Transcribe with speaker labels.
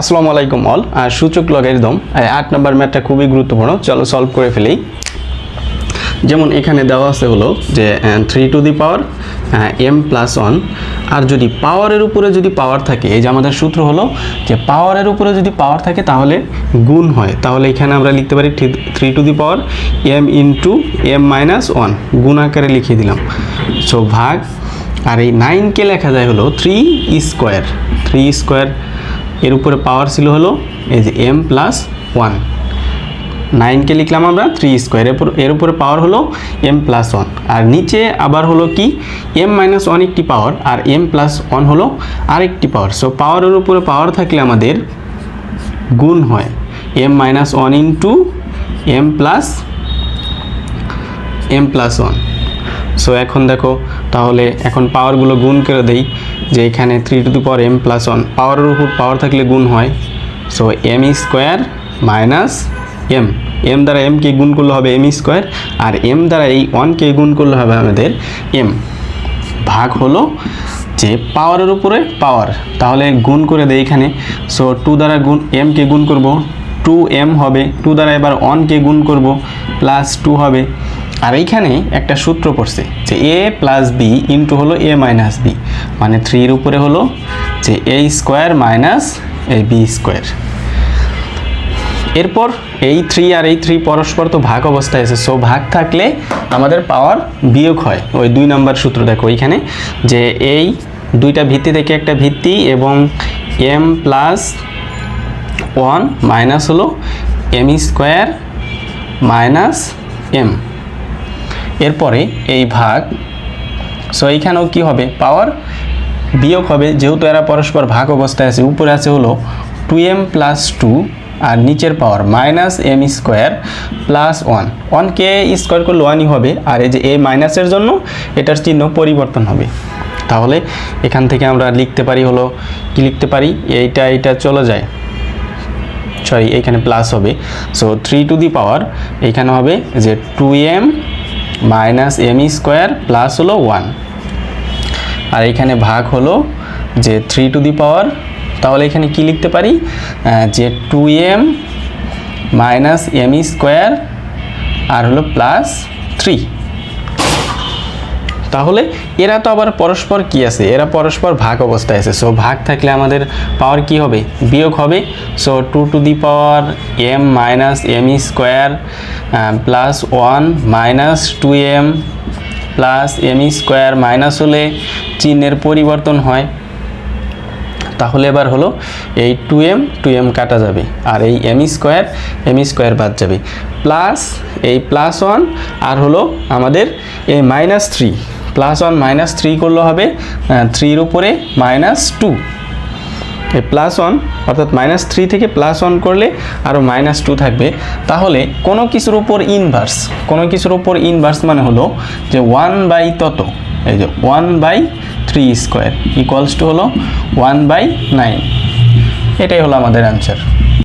Speaker 1: আসসালামু আলাইকুম অল সূচক লগারিদম আট নম্বর ম্যাথটা খুবই গুরুত্বপূর্ণ। চলো সলভ করে ফেলি। যেমন এখানে দেওয়া আছে হলো যে three to the power M plus one আর যদি পাওয়ারের উপরে যদি পাওয়ার থাকে, এই যে আমাদের সূত্র হলো যে পাওয়ারের উপরে যদি পাওয়ার থাকে তাহলে গুণ হয়। তাহলে এখানে আমরা লিখতে পারি three to the power M into M minus one গুণ আকারে লিখে দিলাম। সো ভাগ। আর এই নাইনকে লেখা যায় হলো থ্রি স্কোয়ার থ্রি স্কোয়ার এর উপরে পাওয়ার ছিল হলো এই যে এম প্লাস ওয়ান নাইনকে লিখলাম আমরা থ্রি স্কোয়ার এরপর এর উপরে পাওয়ার হলো এম প্লাস ওয়ান আর নিচে আবার হলো কি? এম মাইনাস ওয়ান একটি পাওয়ার আর এম প্লাস ওয়ান হলো আরেকটি পাওয়ার সো পাওয়ারের উপরে পাওয়ার থাকলে আমাদের গুণ হয় M minus one into M plus M plus one so এখন দেখো, তাহলে এখন পাওয়ারগুলো গুণ করে দেই, যে এখানে three to the power M plus one পাওয়ারের উপর পাওয়ার থাকলে গুণ হয়। So M square minus M M দ্বারা এমকে গুণ করলে হবে এম স্কোয়ার আর এম দ্বারা এই ওয়ানকে গুণ করলে হবে আমাদের এম ভাগ হলো যে পাওয়ারের উপরে পাওয়ার তাহলে গুণ করে দেয় এখানে। সো টু দ্বারা গুণ এমকে গুণ করব। টু এম হবে টু দ্বারা এবার ওয়ানকে গুণ করব প্লাস টু হবে। আর এইখানে একটা সূত্র পড়ছে যে এ প্লাস বি ইন্টু হলো এ মাইনাস বি মানে থ্রির উপরে হলো যে A square minus A B square. এরপর এই থ্রি আর এই থ্রি পরস্পর তো ভাগ অবস্থায় আছে সো ভাগ থাকলে আমাদের পাওয়ার বিয়োগ হয়। ওই দুই নাম্বার সূত্র দেখো ওইখানে যে এই দুইটা ভিত্তি থেকে একটা ভিত্তি এবং এম প্লাস ওয়ান মাইনাস হলো এম স্কোয়ার মাইনাস এম। এরপরে এই ভাগ সো এইখানেও কি হবে? পাওয়ার বিয়োগ হবে, যেহেতু এরা পরস্পর ভাগ অবস্থায় আছে, উপরে আছে হলো টু এম প্লাস টু আর নিচের power minus M square plus one ওয়ানকে স্কোয়ার করলে ওয়ানই হবে, আর এই যে এ মাইনাসের জন্য এটার চিহ্ন পরিবর্তন হবে। তাহলে এখান থেকে আমরা লিখতে পারি হলো, কি লিখতে পারি? এইটা এইটা চলে যায়। সরি এখানে প্লাস হবে। So three to the power এখানে হবে যে two M minus M square plus হলো ওয়ান আর এখানে ভাগ হলো যে থ্রি টু দি পাওয়ার তাহলে এখানে কি লিখতে পারি? যে two M minus M square আর হলো প্লাস থ্রি তাহলে এরা তো আবার পরস্পর কি আছে? এরা পরস্পর ভাগ অবস্থায় আছে। সো ভাগ থাকলে আমাদের পাওয়ার কি হবে? বিয়োগ হবে। So two to the power M minus M square plus one minus two M plus M square minus হলে চিহ্নের পরিবর্তন হয়। তাহলে এবার হলো এই টু এম টু এম কাটা যাবে। আর এই এম স্কোয়ার এম স্কোয়ার বাদ যাবে। প্লাস এই প্লাস ওয়ান আর হলো আমাদের এই minus three plus one minus three করলে হবে থ্রির উপরে মাইনাস টু প্লাস ওয়ান অর্থাৎ মাইনাস থ্রি থেকে প্লাস ওয়ান করলে আরও মাইনাস টু থাকবে। তাহলে কোনো কিছুর উপর ইনভার্স কোনো কিছুর উপর ইনভার্স মানে হলো যে ওয়ান বাই তত, এই যে one by three square equals to হলো ওয়ান বাই নাইন এটাই হলো আমাদের অ্যান্সার